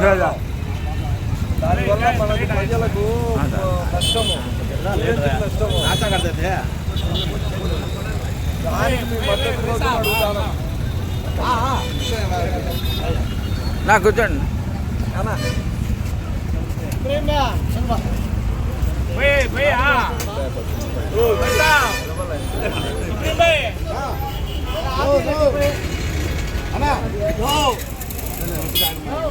దానివల్ల మనకి ప్రజలకు నష్టము నష్టము దానికి మీ మద్దతు కోసం అడుగుతాను నా కూర్చోండి No.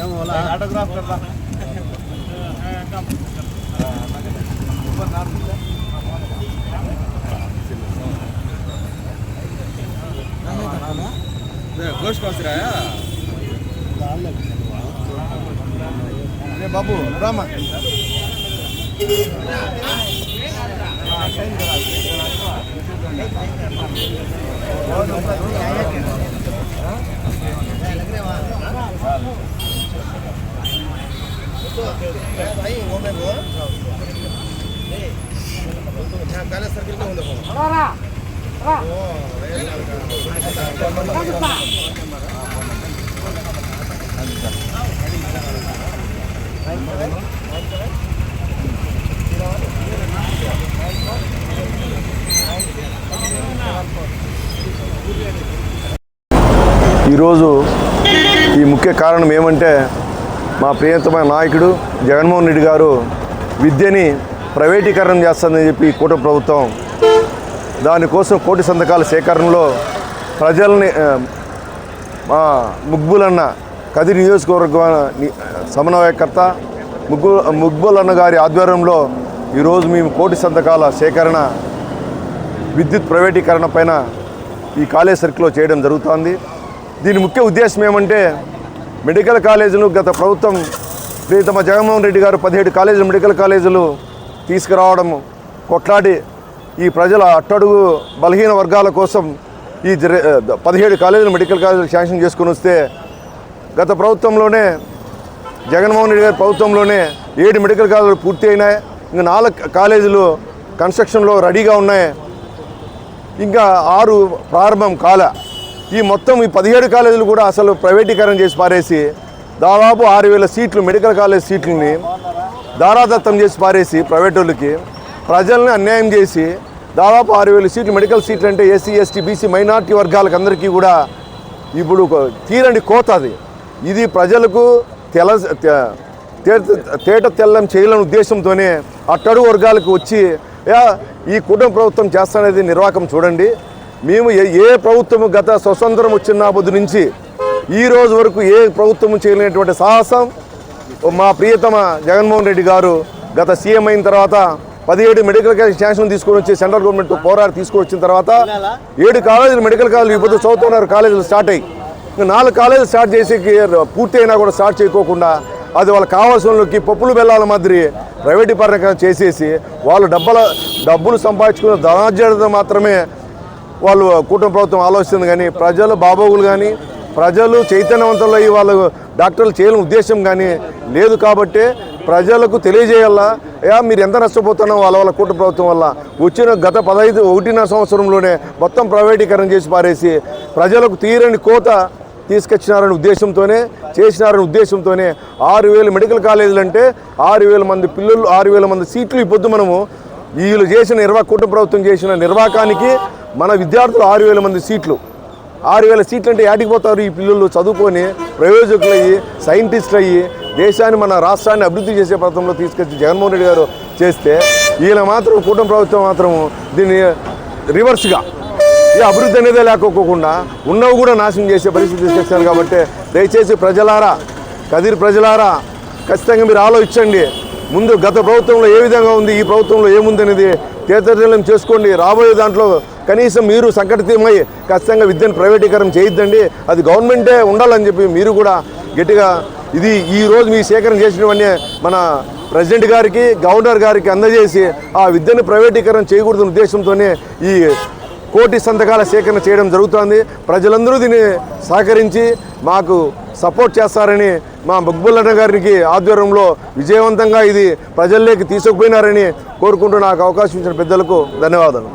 ऑटोग्राफ कर रहा गोश्त पहुंच रहा है अरे बाबू रामा लग रहे वहाँ ఈరోజు ఈ ముఖ్య కారణం ఏమంటే మా ప్రియతమ నాయకుడు జగన్మోహన్ రెడ్డి గారు విద్యని ప్రైవేటీకరణ చేస్తుందని చెప్పి కూట ప్రభుత్వం దానికోసం కోటి సంతకాల సేకరణలో ప్రజల్ని మా ముగ్బులన్న కది నియోజకవర్గ ని- సమన్వయకర్త ముగ్గు ముగ్బులన్న గారి ఆధ్వర్యంలో ఈరోజు మేము కోటి సంతకాల సేకరణ విద్యుత్ ప్రైవేటీకరణ పైన ఈ కాలేజ్ సర్కిల్లో చేయడం జరుగుతోంది. దీని ముఖ్య ఉద్దేశం ఏమంటే మెడికల్ కాలేజీలు గత ప్రభుత్వం ప్రీతమ జగన్మోహన్ రెడ్డి గారు పదిహేడు కాలేజీలు మెడికల్ కాలేజీలు తీసుకురావడం కొట్లాడి ఈ ప్రజల అట్టడుగు బలహీన వర్గాల కోసం ఈ పదిహేడు కాలేజీలు మెడికల్ కాలేజీలు శాంక్షన్ చేసుకుని వస్తే గత ప్రభుత్వంలోనే జగన్మోహన్ రెడ్డి గారి ప్రభుత్వంలోనే ఏడు మెడికల్ కాలేజీలు పూర్తి అయినాయి. ఇంకా నాలుగు కాలేజీలు కన్స్ట్రక్షన్లో రెడీగా ఉన్నాయి. ఇంకా ఆరు ప్రారంభం కాల ఈ మొత్తం ఈ పదిహేడు కాలేజీలు కూడా అసలు ప్రైవేటీకరణ చేసి పారేసి దాదాపు ఆరు వేల సీట్లు మెడికల్ కాలేజ్ సీట్లని దారాదత్తం చేసి పారేసి ప్రైవేట్ వాళ్ళకి ప్రజల్ని అన్యాయం చేసి దాదాపు ఆరు వేల సీట్లు మెడికల్ సీట్లు అంటే ఎస్సీ ఎస్టీ బీసీ మైనార్టీ వర్గాలకు అందరికీ కూడా ఇప్పుడు తీరండి కోత అది. ఇది ప్రజలకు తెల తేట తెల్లం చేయాలనే ఉద్దేశంతోనే అట్టడు వర్గాలకు వచ్చి ఈ కుటుంబ ప్రభుత్వం చేస్తానేది నిర్వాహకం చూడండి. మేము ఏ ఏ ప్రభుత్వం గత స్వతంత్రం వచ్చిన నుంచి ఈ రోజు వరకు ఏ ప్రభుత్వం చేయలేనటువంటి సాహసం? మా ప్రియతమ జగన్మోహన్ రెడ్డి గారు గత సీఎం అయిన తర్వాత పదిహేడు మెడికల్ కాలేజ్ శాంక్షన్ తీసుకొని వచ్చి సెంట్రల్ గవర్నమెంట్ పోరాడి తీసుకొని వచ్చిన తర్వాత ఏడు కాలేజీలు మెడికల్ కాలేజీలు ఇప్పుడు చదువుతున్నారు కాలేజీలు స్టార్ట్ అయ్యి. నాలుగు కాలేజీలు స్టార్ట్ చేసి పూర్తి అయినా కూడా స్టార్ట్ చేయకోకుండా అది వాళ్ళకి కావాల్సిన వాళ్ళకి పప్పులు బెల్లాల మాదిరి ప్రైవేట్ పరంగా చేసేసి వాళ్ళు డబ్బల డబ్బులు సంపాదించుకున్న ధనార్జన మాత్రమే వాళ్ళు కూటమి ప్రభుత్వం ఆలోచిస్తుంది కానీ ప్రజలు బాబోగులు కానీ ప్రజలు చైతన్యవంతులు అయ్యి వాళ్ళు డాక్టర్లు చేయాలని ఉద్దేశం కానీ లేదు కాబట్టి ప్రజలకు తెలియజేయాలా? యా మీరు ఎంత నష్టపోతున్నారో వాళ్ళ వాళ్ళ కూటమి ప్రభుత్వం వల్ల? వచ్చిన గత పదహైదు ఒకటిన్నర సంవత్సరంలోనే మొత్తం ప్రైవేటీకరణ చేసి పారేసి ప్రజలకు తీరని కోత తీసుకొచ్చినారనే ఉద్దేశంతోనే చేసినారనే ఉద్దేశంతోనే ఆరు వేలు మెడికల్ కాలేజీలు అంటే ఆరు వేల మంది పిల్లలు ఆరు వేల మంది సీట్లు ఇవ్వద్దు మనము వీళ్ళు చేసిన నిర్వా కుటుంబ ప్రభుత్వం చేసిన నిర్వాకానికి మన విద్యార్థులు ఆరు వేల మంది సీట్లు. ఆరు వేల సీట్లు అంటే యాటికి పోతారు ఈ పిల్లలు చదువుకొని ప్రయోజకులు అయ్యి సైంటిస్టులు అయ్యి దేశాన్ని మన రాష్ట్రాన్ని అభివృద్ధి చేసే పథకంలో తీసుకొచ్చి జగన్మోహన్ రెడ్డి గారు చేస్తే ఈయన మాత్రం కూటమి ప్రభుత్వం మాత్రం దీన్ని రివర్స్గా. ఈ అభివృద్ధి అనేదే లేకోకుండా ఉన్నవి కూడా నాశనం చేసే పరిస్థితి తీసుకొచ్చారు కాబట్టి దయచేసి ప్రజలారా కదిరి ప్రజలారా ఖచ్చితంగా మీరు ఆలోచించండి. ముందు గత ప్రభుత్వంలో ఏ విధంగా ఉంది ఈ ప్రభుత్వంలో ఏముంది అనేది తీర్థనిర్ణయం చేసుకోండి. రాబోయే దాంట్లో కనీసం మీరు సంకటితమై ఖచ్చితంగా విద్యను ప్రైవేటీకరణ చేయొద్దండి. అది గవర్నమెంటే ఉండాలని చెప్పి మీరు కూడా గట్టిగా ఇది ఈరోజు మీ సేకరణ చేసినవన్నీ మన ప్రెసిడెంట్ గారికి గవర్నర్ గారికి అందజేసి ఆ విద్యను ప్రైవేటీకరణ చేయకూడదన్న ఉద్దేశంతోనే ఈ కోటి సంతకాల సేకరణ చేయడం జరుగుతోంది. ప్రజలందరూ దీన్ని సహకరించి మాకు సపోర్ట్ చేస్తారని మా మక్బుల్లన్న గారికి ఆధ్వర్యంలో విజయవంతంగా ఇది ప్రజల్లోకి తీసుకుపోయినారని కోరుకుంటూ నాకు అవకాశం ఇచ్చిన పెద్దలకు ధన్యవాదాలు.